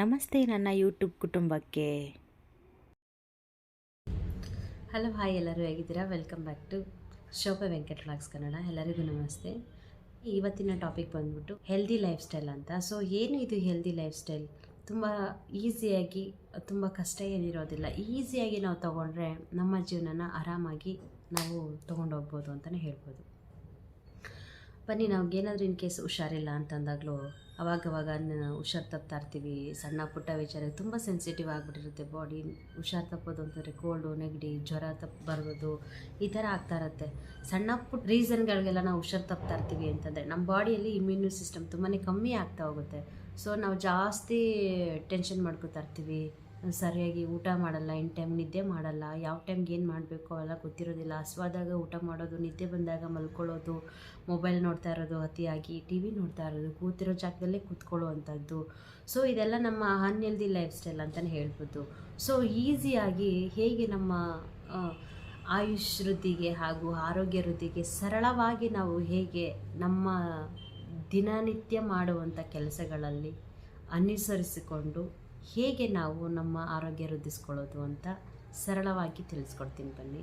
ನಮಸ್ತೆ ನನ್ನ ಯೂಟ್ಯೂಬ್ ಕುಟುಂಬಕ್ಕೆ. ಹಲೋ, ಹಾಯ್ ಎಲ್ಲರೂ ಹೇಗಿದ್ದೀರಾ? Welcome back to Shobha Venkat vlogs Kannada. ಎಲ್ಲರಿಗೂ ನಮಸ್ತೆ. ಇವತ್ತಿನ ಟಾಪಿಕ್ ಬಂದ್ಬಿಟ್ಟು ಹೆಲ್ದಿ ಲೈಫ್ ಸ್ಟೈಲ್ ಅಂತ. ಸೊ ಏನು ಇದು ಹೆಲ್ದಿ ಲೈಫ್ ಸ್ಟೈಲ್ ತುಂಬ ಈಸಿಯಾಗಿ ತುಂಬ ಕಷ್ಟ ಏನಿರೋದಿಲ್ಲ. ಈಸಿಯಾಗಿ ನಾವು ತೊಗೊಂಡ್ರೆ ನಮ್ಮ ಜೀವನನ ಆರಾಮಾಗಿ ನಾವು ತೊಗೊಂಡೋಗ್ಬೋದು ಅಂತಲೇ ಹೇಳ್ಬೋದು. ಬನ್ನಿ ನಮಗೇನಾದರೂ ಇನ್ ಕೇಸ್ ಹುಷಾರಿಲ್ಲ ಅಂತಂದಾಗಲೂ ಅವಾಗವಾಗ ಹುಷಾರು ತಪ್ತಾ ಇರ್ತೀವಿ ಸಣ್ಣ ಪುಟ್ಟ ವಿಚಾರ, ತುಂಬ ಸೆನ್ಸಿಟಿವ್ ಆಗಿಬಿಟ್ಟಿರುತ್ತೆ ಬಾಡಿ ಹುಷಾರು ತಪ್ಪೋದು ಅಂತಂದರೆ ಕೋಲ್ಡು ನೆಗಡಿ, ಜ್ವರ ತಪ್ಪು ಬರೋದು, ಈ ಥರ ಆಗ್ತಾ ಇರುತ್ತೆ. ಸಣ್ಣ ಪುಟ್ಟ ರೀಸನ್ಗಳಿಗೆಲ್ಲ ನಾವು ಹುಷಾರು ತಪ್ತಾ ಇರ್ತೀವಿ ಅಂತಂದರೆ ನಮ್ಮ ಬಾಡಿಯಲ್ಲಿ ಇಮ್ಯೂನ್ ಸಿಸ್ಟಮ್ ತುಂಬಾ ಕಮ್ಮಿ ಆಗ್ತಾ ಹೋಗುತ್ತೆ. ಸೊ ನಾವು ಜಾಸ್ತಿ ಟೆನ್ಷನ್ ಮಾಡ್ಕೋತಾ ಇರ್ತೀವಿ ಸರಿಯಾಗಿ ಊಟ ಮಾಡಲ್ಲ, ಇನ್ ಟೈಮ್ ನಿದ್ದೆ ಮಾಡಲ್ಲ, ಯಾವ ಟೈಮ್ಗೆ ಏನು ಮಾಡಬೇಕು ಅವೆಲ್ಲ ಗೊತ್ತಿರೋದಿಲ್ಲ. ಹಸ್ವಾದಾಗ ಊಟ ಮಾಡೋದು, ನಿದ್ದೆ ಬಂದಾಗ ಮಲ್ಕೊಳ್ಳೋದು ಮೊಬೈಲ್ ನೋಡ್ತಾ ಇರೋದು, ಅತಿಯಾಗಿ ಟಿ ವಿ ನೋಡ್ತಾ ಇರೋದು, ಕೂತಿರೋ ಜಾಗದಲ್ಲೇ ಕೂತ್ಕೊಳ್ಳುವಂಥದ್ದು. ಸೊ ಇದೆಲ್ಲ ನಮ್ಮ ಅನ್ಹೆಲ್ದಿ ಲೈಫ್ ಸ್ಟೈಲ್ ಅಂತಲೇ ಹೇಳ್ಬೋದು. ಸೊ ಈಸಿಯಾಗಿ ಹೇಗೆ ನಮ್ಮ ಆಯುಷ್ ವೃದ್ಧಿಗೆ ಹಾಗೂ ಆರೋಗ್ಯ ವೃದ್ಧಿಗೆ ಸರಳವಾಗಿ ನಾವು ಹೇಗೆ ನಮ್ಮ ದಿನನಿತ್ಯ ಮಾಡುವಂಥ ಕೆಲಸಗಳಲ್ಲಿ ಅನುಸರಿಸಿಕೊಂಡು ಹೇಗೆ ನಾವು ನಮ್ಮ ಆರೋಗ್ಯ ವೃದ್ಧಿಸ್ಕೊಳ್ಳೋದು ಅಂತ ಸರಳವಾಗಿ ತಿಳಿಸ್ಕೊಡ್ತೀನಿ ಬನ್ನಿ.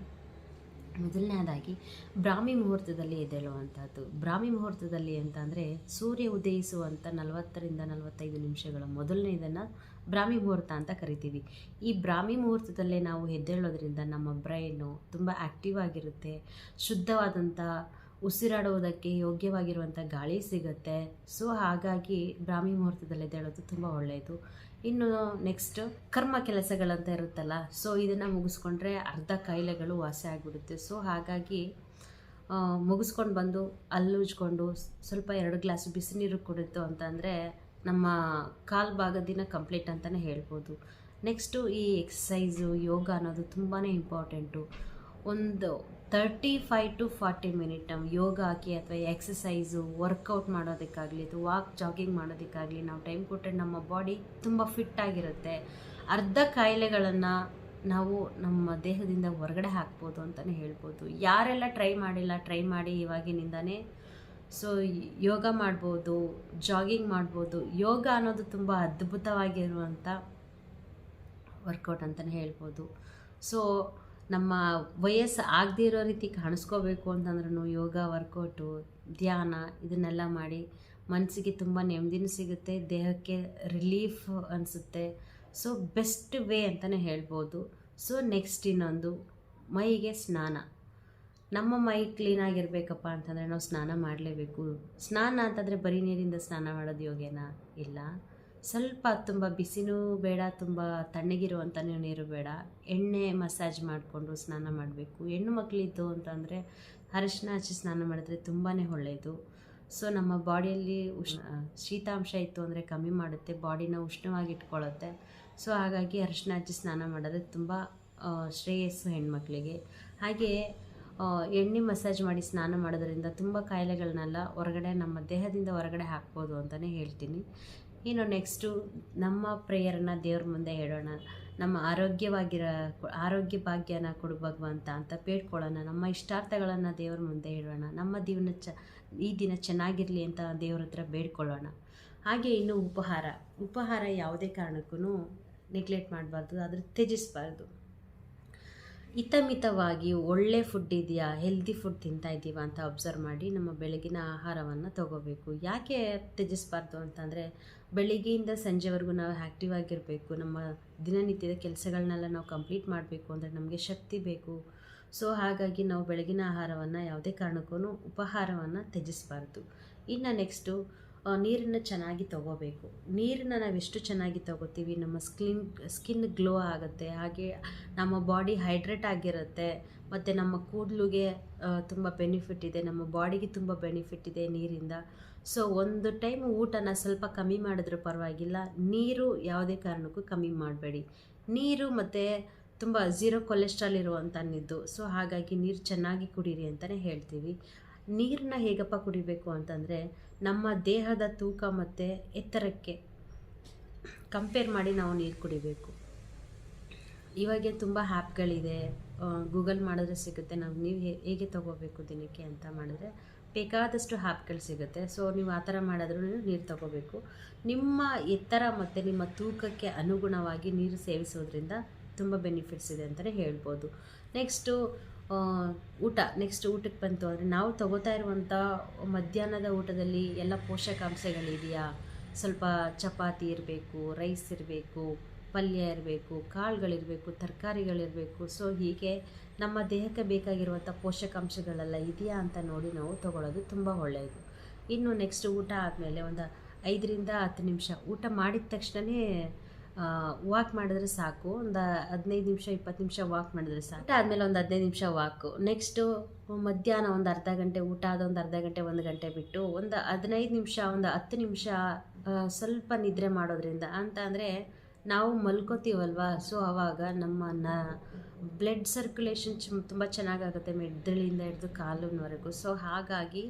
ಮೊದಲನೇದಾಗಿ, ಬ್ರಾಹ್ಮಿ ಮುಹೂರ್ತದಲ್ಲಿ ಎದ್ದೇಳುವಂಥದ್ದು ಬ್ರಾಹ್ಮಿ ಮುಹೂರ್ತದಲ್ಲಿ ಅಂತಂದರೆ ಸೂರ್ಯ ಉದಯಿಸುವಂಥ ನಲವತ್ತರಿಂದ ನಲವತ್ತೈದು ನಿಮಿಷಗಳ ಮೊದಲನೇ ಇದನ್ನು ಬ್ರಾಹ್ಮಿ ಮುಹೂರ್ತ ಅಂತ ಕರಿತೀವಿ. ಈ ಬ್ರಾಹ್ಮಿ ಮುಹೂರ್ತದಲ್ಲೇ ನಾವು ಎದ್ದೇಳೋದ್ರಿಂದ ನಮ್ಮ ಬ್ರೈನು ತುಂಬ ಆ್ಯಕ್ಟಿವ್ ಆಗಿರುತ್ತೆ. ಶುದ್ಧವಾದಂಥ ಉಸಿರಾಡುವುದಕ್ಕೆ ಯೋಗ್ಯವಾಗಿರುವಂಥ ಗಾಳಿ ಸಿಗುತ್ತೆ. ಸೊ ಹಾಗಾಗಿ ಬ್ರಾಹ್ಮಿ ಮುಹೂರ್ತದಲ್ಲಿ ಎದ್ದೇಳೋದು ತುಂಬ ಒಳ್ಳೆಯದು. ಇನ್ನು ನೆಕ್ಸ್ಟ್ ಕರ್ಮ ಕೆಲಸಗಳಂತ ಇರುತ್ತಲ್ಲ ಸೊ ಇದನ್ನು ಮುಗಿಸ್ಕೊಂಡ್ರೆ ಅರ್ಧ ಕಾಯಿಲೆಗಳು ವಾಸಿ ಆಗಿಬಿಡುತ್ತೆ. ಸೊ ಹಾಗಾಗಿ ಮುಗಿಸ್ಕೊಂಡು ಬಂದು, ಅಲ್ಲೂಜ್ಕೊಂಡು ಸ್ವಲ್ಪ ಎರಡು ಗ್ಲಾಸ್ ಬಿಸಿನೀರು ಕುಡಿತು ಅಂತಂದರೆ ನಮ್ಮ ಕಾಲು ಭಾಗದಿನ ಕಂಪ್ಲೀಟ್ ಅಂತಲೇ ಹೇಳ್ಬೋದು. ನೆಕ್ಸ್ಟು ಈ ಎಕ್ಸಸೈಸು ಯೋಗ ಅನ್ನೋದು ತುಂಬಾ ಇಂಪಾರ್ಟೆಂಟು ಒಂದು thirty five to forty minute yoga ಹಾಕಿ ಅಥವಾ ಎಕ್ಸಸೈಸು ವರ್ಕೌಟ್ ಮಾಡೋದಕ್ಕಾಗಲಿ ಅಥವಾ ವಾಕ್ ಜಾಗಿಂಗ್ ಮಾಡೋದಕ್ಕಾಗಲಿ ನಾವು ಟೈಮ್ ಕೊಟ್ಟರೆ ನಮ್ಮ ಬಾಡಿ ತುಂಬ ಫಿಟ್ ಆಗಿರುತ್ತೆ. ಅರ್ಧ ಕಾಯಿಲೆಗಳನ್ನು ನಾವು ನಮ್ಮ ದೇಹದಿಂದ ಹೊರಗಡೆ ಹಾಕ್ಬೋದು ಅಂತಲೇ ಹೇಳ್ಬೋದು. ಯಾರೆಲ್ಲ ಟ್ರೈ ಮಾಡಿಲ್ಲ ಟ್ರೈ ಮಾಡಿ ಇವಾಗಿನಿಂದನೇ. ಸೊ ಯೋಗ ಮಾಡ್ಬೋದು ಜಾಗಿಂಗ್ ಮಾಡ್ಬೋದು, ಯೋಗ ಅನ್ನೋದು ತುಂಬ ಅದ್ಭುತವಾಗಿರುವಂಥ ವರ್ಕೌಟ್ ಅಂತಲೇ ಹೇಳ್ಬೋದು. ಸೊ ನಮ್ಮ ವಯಸ್ಸು ಆಗದೇ ಇರೋ ರೀತಿ ಕಾಣಿಸ್ಕೋಬೇಕು ಅಂತಂದ್ರೂ ಯೋಗ, ವರ್ಕೌಟು, ಧ್ಯಾನ ಇದನ್ನೆಲ್ಲ ಮಾಡಿ ಮನಸ್ಸಿಗೆ ತುಂಬ ನೆಮ್ಮದಿನೂ ಸಿಗುತ್ತೆ, ದೇಹಕ್ಕೆ ರಿಲೀಫ್ ಅನಿಸುತ್ತೆ. ಸೊ, ಬೆಸ್ಟ್ ವೇ ಅಂತಲೇ ಹೇಳ್ಬೋದು. ಸೊ, ನೆಕ್ಸ್ಟ್ ಇನ್ನೊಂದು, ಮೈಗೆ ಸ್ನಾನ. ನಮ್ಮ ಮೈ ಕ್ಲೀನಾಗಿರಬೇಕಪ್ಪ ಅಂತಂದರೆ ನಾವು ಸ್ನಾನ ಮಾಡಲೇಬೇಕು. ಸ್ನಾನ ಅಂತಂದರೆ ಬರೀ ನೀರಿಂದ ಸ್ನಾನ ಮಾಡೋದು ಯೋಗೇನ? ಇಲ್ಲ. ಸ್ವಲ್ಪ ತುಂಬ ಬಿಸಿನೂ ಬೇಡ, ತುಂಬ ತಣ್ಣಗಿರುವಂಥ ನೀರು ಬೇಡ. ಎಣ್ಣೆ ಮಸಾಜ್ ಮಾಡಿಕೊಂಡು ಸ್ನಾನ ಮಾಡಬೇಕು. ಹೆಣ್ಣು ಮಕ್ಕಳಿದ್ದು ಅಂತಂದರೆ ಅರಿಶಿನ ಹಚ್ಚಿ ಸ್ನಾನ ಮಾಡಿದ್ರೆ ತುಂಬಾ ಒಳ್ಳೆಯದು ಸೊ, ನಮ್ಮ ಬಾಡಿಯಲ್ಲಿ ಉಷ್ಣ ಶೀತಾಂಶ ಇತ್ತು ಅಂದರೆ ಕಮ್ಮಿ ಮಾಡುತ್ತೆ, ಬಾಡಿನ ಉಷ್ಣವಾಗಿ ಇಟ್ಕೊಳ್ಳುತ್ತೆ ಸೊ, ಹಾಗಾಗಿ ಅರಿಶಿನ ಹಚ್ಚಿ ಸ್ನಾನ ಮಾಡಿದ್ರೆ ತುಂಬ ಶ್ರೇಯಸ್ಸು ಹೆಣ್ಮಕ್ಳಿಗೆ ಹಾಗೆಯೇ ಎಣ್ಣೆ ಮಸಾಜ್ ಮಾಡಿ ಸ್ನಾನ ಮಾಡೋದ್ರಿಂದ ತುಂಬ ಕಾಯಿಲೆಗಳನ್ನೆಲ್ಲ ಹೊರಗಡೆ, ನಮ್ಮ ದೇಹದಿಂದ ಹೊರಗಡೆ ಹಾಕ್ಬೋದು ಅಂತಲೇ ಹೇಳ್ತೀನಿ. ಇನ್ನು ನೆಕ್ಸ್ಟು ನಮ್ಮ ಪ್ರೇಯರನ್ನ ದೇವ್ರ ಮುಂದೆ ಹೇಳೋಣ. ನಮ್ಮ ಆರೋಗ್ಯವಾಗಿರ, ಆರೋಗ್ಯ ಭಾಗ್ಯನ ಕೊಡು ಭಗವಂತ ಅಂತ ಬೇಡ್ಕೊಳ್ಳೋಣ. ನಮ್ಮ ಇಷ್ಟಾರ್ಥಗಳನ್ನು ದೇವ್ರ ಮುಂದೆ ಹೇಳೋಣ. ನಮ್ಮ ದಿನ ಚ, ಈ ದಿನ ಚೆನ್ನಾಗಿರಲಿ ಅಂತ ದೇವ್ರ ಹತ್ರ ಬೇಡ್ಕೊಳ್ಳೋಣ. ಹಾಗೆ ಇನ್ನು ಉಪಹಾರ. ಉಪಹಾರ ಯಾವುದೇ ಕಾರಣಕ್ಕೂ ನೆಗ್ಲೆಕ್ಟ್ ಮಾಡಬಾರ್ದು. ಆದರೆ ತ್ಯಜಿಸಬಾರ್ದು. ಹಿತಮಿತವಾಗಿ ಒಳ್ಳೆ ಫುಡ್ ಇದೆಯಾ ಹೆಲ್ದಿ ಫುಡ್ ತಿಂತಾ ಇದ್ದೀವಾ ಅಂತ ಅಬ್ಸರ್ವ್ ಮಾಡಿ ನಮ್ಮ ಬೆಳಗಿನ ಆಹಾರವನ್ನು ತಗೋಬೇಕು. ಯಾಕೆ ತ್ಯಜಿಸಬಾರ್ದು ಅಂತಂದರೆ ಬೆಳಿಗ್ಗೆಯಿಂದ ಸಂಜೆವರೆಗೂ ನಾವು ಆ್ಯಕ್ಟಿವ್ ಆಗಿರಬೇಕು, ನಮ್ಮ ದಿನನಿತ್ಯದ ಕೆಲಸಗಳನ್ನೆಲ್ಲ ನಾವು ಕಂಪ್ಲೀಟ್ ಮಾಡಬೇಕು ಅಂದರೆ ನಮಗೆ ಶಕ್ತಿ ಬೇಕು. ಸೊ ಹಾಗಾಗಿ ನಾವು ಬೆಳಗಿನ ಆಹಾರವನ್ನು ಯಾವುದೇ ಕಾರಣಕ್ಕೂ ಉಪಹಾರವನ್ನು ತ್ಯಜಿಸಬಾರ್ದು. ಇನ್ನು ನೆಕ್ಸ್ಟು ನೀರನ್ನು ಚೆನ್ನಾಗಿ ತಗೋಬೇಕು. ನೀರನ್ನು ನಾವು ಎಷ್ಟು ಚೆನ್ನಾಗಿ ತಗೋತೀವಿ? ನಮ್ಮ ಸ್ಕಿನ್ ಸ್ಕಿನ್ ಗ್ಲೋ ಆಗುತ್ತೆ, ಹಾಗೆ ನಮ್ಮ ಬಾಡಿ ಹೈಡ್ರೇಟ್ ಆಗಿರುತ್ತೆ, ಮತ್ತು ನಮ್ಮ ಕೂದಲಿಗೆ ತುಂಬ ಬೆನಿಫಿಟ್ ಇದೆ, ನಮ್ಮ ಬಾಡಿಗೆ ತುಂಬ ಬೆನಿಫಿಟ್ ಇದೆ ನೀರಿಂದ. ಸೊ ಒಂದು ಟೈಮ್ ಊಟನ ಸ್ವಲ್ಪ ಕಮ್ಮಿ ಮಾಡಿದ್ರೂ ಪರವಾಗಿಲ್ಲ, ನೀರು ಯಾವುದೇ ಕಾರಣಕ್ಕೂ ಕಮ್ಮಿ ಮಾಡಬೇಡಿ. ನೀರು ಮತ್ತು ತುಂಬ ಝೀರೋ ಕೊಲೆಸ್ಟ್ರಾಲ್ ಇರುವಂಥದ್ದು ಸೊ ಹಾಗಾಗಿ ನೀರು ಚೆನ್ನಾಗಿ ಕುಡೀರಿ ಅಂತಲೇ ಹೇಳ್ತೀವಿ. ನೀರನ್ನ ಹೇಗಪ್ಪ ಕುಡಿಬೇಕು ಅಂತಂದರೆ ನಮ್ಮ ದೇಹದ ತೂಕ ಮತ್ತು ಎತ್ತರಕ್ಕೆ ಕಂಪೇರ್ ಮಾಡಿ ನಾವು ನೀರು ಕುಡಿಬೇಕು. ಇವಾಗೆ ತುಂಬ ಹ್ಯಾಪ್ಗಳಿದೆ ಗೂಗಲ್ ಮಾಡಿದ್ರೆ ಸಿಗುತ್ತೆ. ನಾವು ನೀವು ಹೇಗೆ ತೊಗೋಬೇಕು ದಿನಕ್ಕೆ ಅಂತ ಮಾಡಿದ್ರೆ ಬೇಕಾದಷ್ಟು ಹ್ಯಾಪ್ಗಳು ಸಿಗುತ್ತೆ. ಸೊ ನೀವು ಆ ಥರ ಮಾಡಿದ್ರೂ ನೀರು ತಗೋಬೇಕು. ನಿಮ್ಮ ಎತ್ತರ ಮತ್ತು ನಿಮ್ಮ ತೂಕಕ್ಕೆ ಅನುಗುಣವಾಗಿ ನೀರು ಸೇವಿಸೋದ್ರಿಂದ ತುಂಬ ಬೆನಿಫಿಟ್ಸ್ ಇದೆ ಅಂತಲೇ ಹೇಳ್ಬೋದು. ನೆಕ್ಸ್ಟು ಊಟ ನೆಕ್ಸ್ಟ್ ಊಟಕ್ಕೆ ಬಂತು ಅಂದರೆ ನಾವು ತಗೋತಾ ಇರುವಂಥ ಮಧ್ಯಾಹ್ನದ ಊಟದಲ್ಲಿ ಎಲ್ಲ ಪೋಷಕಾಂಶಗಳಿದೆಯಾ? ಸ್ವಲ್ಪ ಚಪಾತಿ ಇರಬೇಕು ರೈಸ್ ಇರಬೇಕು, ಪಲ್ಯ ಇರಬೇಕು, ಕಾಳುಗಳಿರಬೇಕು, ತರಕಾರಿಗಳಿರಬೇಕು. ಸೊ ಹೀಗೆ ನಮ್ಮ ದೇಹಕ್ಕೆ ಬೇಕಾಗಿರುವಂಥ ಪೋಷಕಾಂಶಗಳೆಲ್ಲ ಇದೆಯಾ ಅಂತ ನೋಡಿ ನಾವು ತಗೊಳ್ಳೋದು ತುಂಬ ಒಳ್ಳೆಯದು. ಇನ್ನು ನೆಕ್ಸ್ಟ್ ಊಟ ಆದಮೇಲೆ ಒಂದು ಐದರಿಂದ ಹತ್ತು ನಿಮಿಷ ಊಟ ಮಾಡಿದ ತಕ್ಷಣವೇ ವಾಕ್ ಮಾಡಿದ್ರೆ ಸಾಕು. ಒಂದು ಹದಿನೈದು ನಿಮಿಷ, ಇಪ್ಪತ್ತು ನಿಮಿಷ ವಾಕ್ ಮಾಡಿದ್ರೆ ಸಾಕು. ಊಟ ಆದಮೇಲೆ ಒಂದು ಹದಿನೈದು ನಿಮಿಷ ವಾಕು ನೆಕ್ಸ್ಟು ಮಧ್ಯಾಹ್ನ ಒಂದು ಅರ್ಧ ಗಂಟೆ, ಊಟ ಆದ ಒಂದು ಅರ್ಧ ಗಂಟೆ, ಒಂದು ಗಂಟೆ ಬಿಟ್ಟು ಒಂದು ಹದಿನೈದು ನಿಮಿಷ, ಒಂದು ಹತ್ತು ನಿಮಿಷ ಸ್ವಲ್ಪ ನಿದ್ರೆ ಮಾಡೋದ್ರಿಂದ ಅಂತ ಅಂದರೆ ನಾವು ಮಲ್ಕೋತೀವಲ್ವಾ? ಸೊ ಆವಾಗ ನಮ್ಮ ನ ಬ್ಲಡ್ ಸರ್ಕ್ಯುಲೇಷನ್ ತುಂಬ ಚೆನ್ನಾಗಾಗುತ್ತೆ ಮೆದುಳಿಂದ ಹಿಡಿದು ಕಾಲಿನವರೆಗೂ ಸೊ ಹಾಗಾಗಿ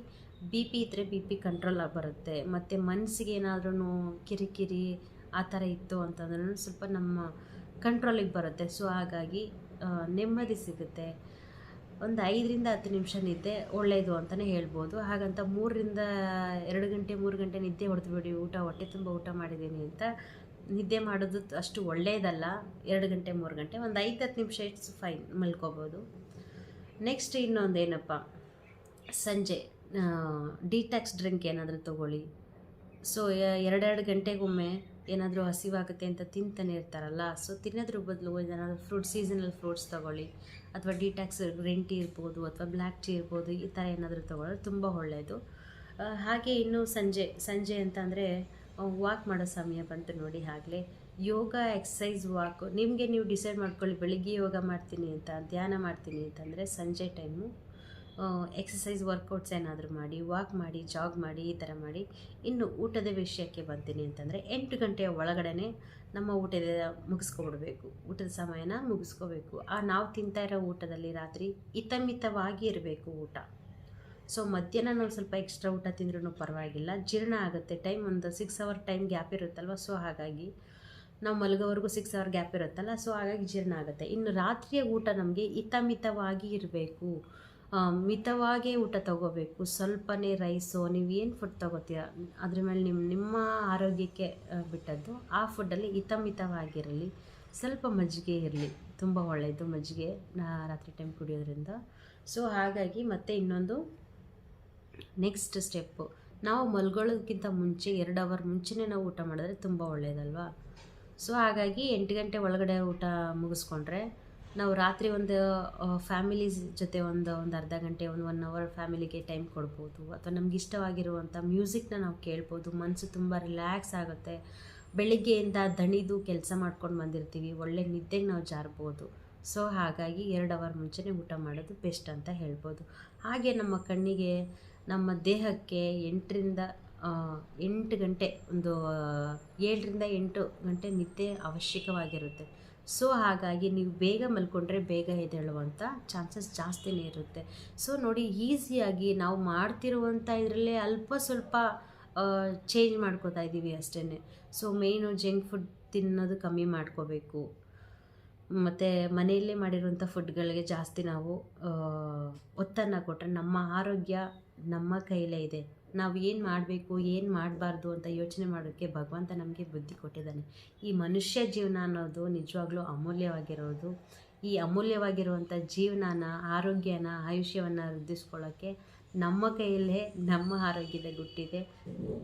ಬಿ ಪಿ ಇದ್ದರೆ ಬಿ ಪಿ ಕಂಟ್ರೋಲ್ ಆಗಿ ಬರುತ್ತೆ. ಮತ್ತು ಮನಸ್ಸಿಗೆ ಏನಾದ್ರೂ ಕಿರಿಕಿರಿ ಆ ಥರ ಇತ್ತು ಅಂತಂದ್ರೂ ಸ್ವಲ್ಪ ನಮ್ಮ ಕಂಟ್ರೋಲಿಗೆ ಬರುತ್ತೆ. ಸೊ ಹಾಗಾಗಿ ನೆಮ್ಮದಿ ಸಿಗುತ್ತೆ. ಒಂದು ಐದರಿಂದ ಹತ್ತು ನಿಮಿಷ ನಿದ್ದೆ ಒಳ್ಳೆಯದು ಅಂತಲೇ ಹೇಳ್ಬೋದು. ಹಾಗಂತ ಮೂರರಿಂದ ಎರಡು ಗಂಟೆ, ಮೂರು ಗಂಟೆ ನಿದ್ದೆ ಹೊಡೆದ್ಬಿಡಿ ಊಟ, ಹೊಟ್ಟೆ ತುಂಬ ಊಟ ಮಾಡಿದ್ದೀನಿ ಅಂತ ನಿದ್ದೆ ಮಾಡೋದು ಅಷ್ಟು ಒಳ್ಳೆಯದಲ್ಲ ಎರಡು ಗಂಟೆ, ಮೂರು ಗಂಟೆ, ಒಂದು ಐದು ಹತ್ತು ನಿಮಿಷ ಇಟ್ಸ್ ಫೈನ್ ಮಲ್ಕೋಬೋದು. ನೆಕ್ಸ್ಟ್ ಇನ್ನೊಂದು ಏನಪ್ಪ? ಸಂಜೆ ಡಿಟ್ಯಾಕ್ಸ್ ಡ್ರಿಂಕ್ ಏನಾದರೂ ತೊಗೊಳ್ಳಿ. ಸೊ ಎರಡೆರಡು ಗಂಟೆಗೊಮ್ಮೆ ಏನಾದರೂ ಹಸಿವಾಗುತ್ತೆ ಅಂತ ತಿಂತಾನೆ ಇರ್ತಾರಲ್ಲ ಸೊ ತಿನ್ನೋದ್ರ ಬದಲು ಏನಾದರೂ ಫ್ರೂಟ್ ಸೀಸನಲ್ ಫ್ರೂಟ್ಸ್ ತೊಗೊಳ್ಳಿ. ಅಥವಾ ಡಿಟ್ಯಾಕ್ಸ್ ಗ್ರೀನ್ ಟೀ ಇರ್ಬೋದು, ಅಥವಾ ಬ್ಲ್ಯಾಕ್ ಟೀ ಇರ್ಬೋದು, ಈ ಥರ ಏನಾದರೂ ತೊಗೊಳ್ಳೋದು ತುಂಬ ಒಳ್ಳೆಯದು ಹಾಗೆ ಇನ್ನು ಸಂಜೆ ಸಂಜೆ ಅಂತಂದರೆ ವಾಕ್ ಮಾಡೋ ಸಮಯ ಬಂತು ನೋಡಿ ಆಗಲೇ ಯೋಗ ಎಕ್ಸಸೈಸ್ ವಾಕು ನಿಮಗೆ ನೀವು ಡಿಸೈಡ್ ಮಾಡ್ಕೊಳ್ಳಿ, ಬೆಳಿಗ್ಗೆ ಯೋಗ ಮಾಡ್ತೀನಿ ಅಂತ, ಧ್ಯಾನ ಮಾಡ್ತೀನಿ ಅಂತಂದರೆ ಸಂಜೆ ಟೈಮು ಎಕ್ಸಸೈಸ್ ವರ್ಕೌಟ್ಸ್ ಏನಾದರೂ ಮಾಡಿ ವಾಕ್ ಮಾಡಿ ಜಾಗ್ ಮಾಡಿ, ಈ ಥರ ಮಾಡಿ, ಇನ್ನು ಊಟದ ವಿಷಯಕ್ಕೆ ಬರ್ತೀನಿ ಅಂತಂದರೆ ಎಂಟು ಗಂಟೆಯ ಒಳಗಡೆ ನಮ್ಮ ಊಟದ ಮುಗಿಸ್ಕೊಬಿಡ್ಬೇಕು. ಊಟದ ಸಮಯನ ಮುಗಿಸ್ಕೋಬೇಕು. ಆ ನಾವು ತಿಂತಾ ಇರೋ ಊಟದಲ್ಲಿ ರಾತ್ರಿ ಹಿತಮಿತವಾಗಿ ಇರಬೇಕು ಊಟ. ಸೊ ಮಧ್ಯಾಹ್ನ ನಾವು ಸ್ವಲ್ಪ ಎಕ್ಸ್ಟ್ರಾ ಊಟ ತಿಂದ್ರೂ ಪರವಾಗಿಲ್ಲ. ಜೀರ್ಣ ಆಗುತ್ತೆ. ಟೈಮ್ ಒಂದು ಸಿಕ್ಸ್ ಅವರ್ ಟೈಮ್ ಗ್ಯಾಪ್ ಇರುತ್ತಲ್ವ? ಸೊ ಹಾಗಾಗಿ ನಾವು ಮಲಗೋವರೆಗೂ ಸಿಕ್ಸ್ ಅವರ್ ಗ್ಯಾಪ್ ಇರುತ್ತಲ್ಲ? ಸೊ ಹಾಗಾಗಿ ಜೀರ್ಣ ಆಗುತ್ತೆ. ಇನ್ನು ರಾತ್ರಿಯ ಊಟ ನಮಗೆ ಹಿತಮಿತವಾಗಿ ಇರಬೇಕು. ಮಿತವಾಗೇ ಊಟ ತಗೋಬೇಕು. ಸ್ವಲ್ಪನೇ ರೈಸು ನೀವು ಏನು ಫುಡ್ ತಗೋತೀರ? ಅದ್ರ ಮೇಲೆ ನಿಮ್ಮ ನಿಮ್ಮ ಆರೋಗ್ಯಕ್ಕೆ ಬಿಟ್ಟದ್ದು. ಆ ಫುಡ್ಡಲ್ಲಿ ಹಿತಮಿತವಾಗಿರಲಿ. ಸ್ವಲ್ಪ ಮಜ್ಜಿಗೆ ಇರಲಿ. ತುಂಬ ಒಳ್ಳೆಯದು ಮಜ್ಜಿಗೆ. ನಾ ರಾತ್ರಿ ಟೈಮ್ ಕುಡಿಯೋದ್ರಿಂದ. ಸೊ ಹಾಗಾಗಿ ಮತ್ತೆ ಇನ್ನೊಂದು ನೆಕ್ಸ್ಟ್ ಸ್ಟೆಪ್ಪು ನಾವು ಮಲ್ಗೊಳ್ಳೋದಕ್ಕಿಂತ ಮುಂಚೆ ಎರಡು ಅವರ್ ಮುಂಚೆನೇ ನಾವು ಊಟ ಮಾಡಿದ್ರೆ ತುಂಬ ಒಳ್ಳೆಯದಲ್ವಾ ಸೊ ಹಾಗಾಗಿ ಎಂಟು ಗಂಟೆ ಒಳಗಡೆ ಊಟ ಮುಗಿಸ್ಕೊಂಡ್ರೆ ನಾವು ರಾತ್ರಿ ಒಂದು ಫ್ಯಾಮಿಲೀಸ್ ಜೊತೆ ಒಂದು ಒಂದು ಅರ್ಧ ಗಂಟೆ, ಒಂದು ಒನ್ ಅವರ್ ಫ್ಯಾಮಿಲಿಗೆ ಟೈಮ್ ಕೊಡ್ಬೋದು. ಅಥವಾ ನಮ್ಗೆ ಇಷ್ಟವಾಗಿರುವಂಥ ಮ್ಯೂಸಿಕ್ನ ನಾವು ಕೇಳ್ಬೋದು. ಮನಸ್ಸು ತುಂಬ ರಿಲ್ಯಾಕ್ಸ್ ಆಗುತ್ತೆ. ಬೆಳಿಗ್ಗೆಯಿಂದ ದಣಿದು ಕೆಲಸ ಮಾಡ್ಕೊಂಡು ಬಂದಿರ್ತೀವಿ. ಒಳ್ಳೆ ನಿದ್ದೆಗೆ ನಾವು ಜಾರ್ಬೋದು. ಸೊ ಹಾಗಾಗಿ ಎರಡು ಅವರ್ ಮುಂಚೆನೇ ಊಟ ಮಾಡೋದು ಬೆಸ್ಟ್ ಅಂತ ಹೇಳ್ಬೋದು. ಹಾಗೆ ನಮ್ಮ ಕಣ್ಣಿಗೆ, ನಮ್ಮ ದೇಹಕ್ಕೆ ಎಂಟರಿಂದ ಎಂಟು ಗಂಟೆ, ಒಂದು ಏಳರಿಂದ ಎಂಟು ಗಂಟೆ ನಿದ್ದೆ ಅವಶ್ಯಕವಾಗಿರುತ್ತೆ. ಸೊ ಹಾಗಾಗಿ ನೀವು ಬೇಗ ಮಲ್ಕೊಂಡ್ರೆ ಬೇಗ ಎದ್ದೇಳುವಂಥ ಚಾನ್ಸಸ್ ಜಾಸ್ತಿನೇ ಇರುತ್ತೆ. ಸೊ ನೋಡಿ ಈಸಿಯಾಗಿ ನಾವು ಮಾಡ್ತಿರುವಂಥ ಇದರಲ್ಲೇ ಅಲ್ಪ ಸ್ವಲ್ಪ ಚೇಂಜ್ ಮಾಡ್ಕೋತಾ ಇದ್ದೀವಿ ಅಷ್ಟೇ ಸೊ ಮೇಯ್ನು ಜಂಕ್ ಫುಡ್ ತಿನ್ನೋದು ಕಮ್ಮಿ ಮಾಡ್ಕೋಬೇಕು. ಮತ್ತು ಮನೆಯಲ್ಲೇ ಮಾಡಿರುವಂಥ ಫುಡ್ಗಳಿಗೆ ಜಾಸ್ತಿ ನಾವು ಒತ್ತನ್ನು ಕೊಟ್ಟರೆ ನಮ್ಮ ಆರೋಗ್ಯ ನಮ್ಮ ಕೈಲೇ ಇದೆ. ನಾವು ಏನು ಮಾಡಬೇಕು, ಏನು ಮಾಡಬಾರ್ದು ಅಂತ ಯೋಚನೆ ಮಾಡೋಕ್ಕೆ ಭಗವಂತ ನಮಗೆ ಬುದ್ಧಿ ಕೊಟ್ಟಿದ್ದಾನೆ. ಈ ಮನುಷ್ಯ ಜೀವನ ಅನ್ನೋದು ನಿಜವಾಗ್ಲೂ ಅಮೂಲ್ಯವಾಗಿರೋದು. ಈ ಅಮೂಲ್ಯವಾಗಿರುವಂಥ ಜೀವನನ, ಆರೋಗ್ಯನ, ಆಯುಷ್ಯವನ್ನು ವೃದ್ಧಿಸ್ಕೊಳ್ಳೋಕ್ಕೆ ನಮ್ಮ ಕೈಯಲ್ಲೇ ನಮ್ಮ ಆರೋಗ್ಯದ ಗುಟ್ಟಿದೆ.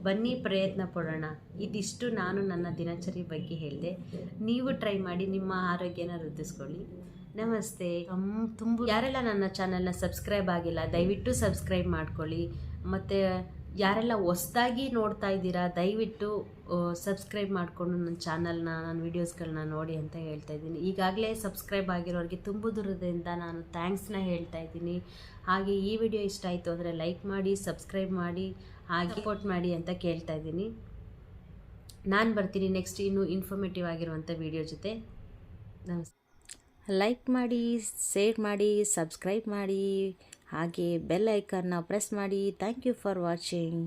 ಬನ್ನಿ ಪ್ರಯತ್ನ ಪಡೋಣ. ಇದಿಷ್ಟು ನಾನು ನನ್ನ ದಿನಚರಿ ಬಗ್ಗೆ ಹೇಳಿದೆ. ನೀವು ಟ್ರೈ ಮಾಡಿ ನಿಮ್ಮ ಆರೋಗ್ಯನ ವೃದ್ಧಿಸ್ಕೊಳ್ಳಿ. ನಮಸ್ತೆ. ತುಂಬ ಯಾರೆಲ್ಲ ನನ್ನ ಚಾನಲ್ನ ಸಬ್ಸ್ಕ್ರೈಬ್ ಆಗಿಲ್ಲ, ದಯವಿಟ್ಟು ಸಬ್ಸ್ಕ್ರೈಬ್ ಮಾಡ್ಕೊಳ್ಳಿ. ಮತ್ತು ಯಾರೆಲ್ಲ ಹೊಸದಾಗಿ ನೋಡ್ತಾ ಇದ್ದೀರಾ, ದಯವಿಟ್ಟು ಸಬ್ಸ್ಕ್ರೈಬ್ ಮಾಡಿಕೊಂಡು ನನ್ನ ಚಾನಲ್ನ ನನ್ನ ವೀಡಿಯೋಸ್ಗಳನ್ನ ನೋಡಿ ಅಂತ ಹೇಳ್ತಾ ಇದ್ದೀನಿ. ಈಗಾಗಲೇ ಸಬ್ಸ್ಕ್ರೈಬ್ ಆಗಿರೋರಿಗೆ ತುಂಬ ದೂರದಿಂದ ನಾನು ಥ್ಯಾಂಕ್ಸ್ನ ಹೇಳ್ತಾ ಇದ್ದೀನಿ. ಹಾಗೆ ಈ ವಿಡಿಯೋ ಇಷ್ಟ ಆಯಿತು ಅಂದರೆ ಲೈಕ್ ಮಾಡಿ ಸಬ್ಸ್ಕ್ರೈಬ್ ಮಾಡಿ, ಹಾಗೆ ಸಪೋರ್ಟ್ ಮಾಡಿ ಅಂತ ಕೇಳ್ತಾ ಇದ್ದೀನಿ. ನಾನು ಬರ್ತೀನಿ ನೆಕ್ಸ್ಟ್ ಇನ್ನೂ ಇನ್ಫಾರ್ಮೇಟಿವ್ ಆಗಿರುವಂಥ ವಿಡಿಯೋ ಜೊತೆ. ನಮಸ್ತೆ. ಲೈಕ್ ಮಾಡಿ ಶೇರ್ ಮಾಡಿ ಸಬ್ಸ್ಕ್ರೈಬ್ ಮಾಡಿ. ಹಾಗೆ ಬೆಲ್ ಐಕನ್ನ ಪ್ರೆಸ್ ಮಾಡಿ. Thank you for watching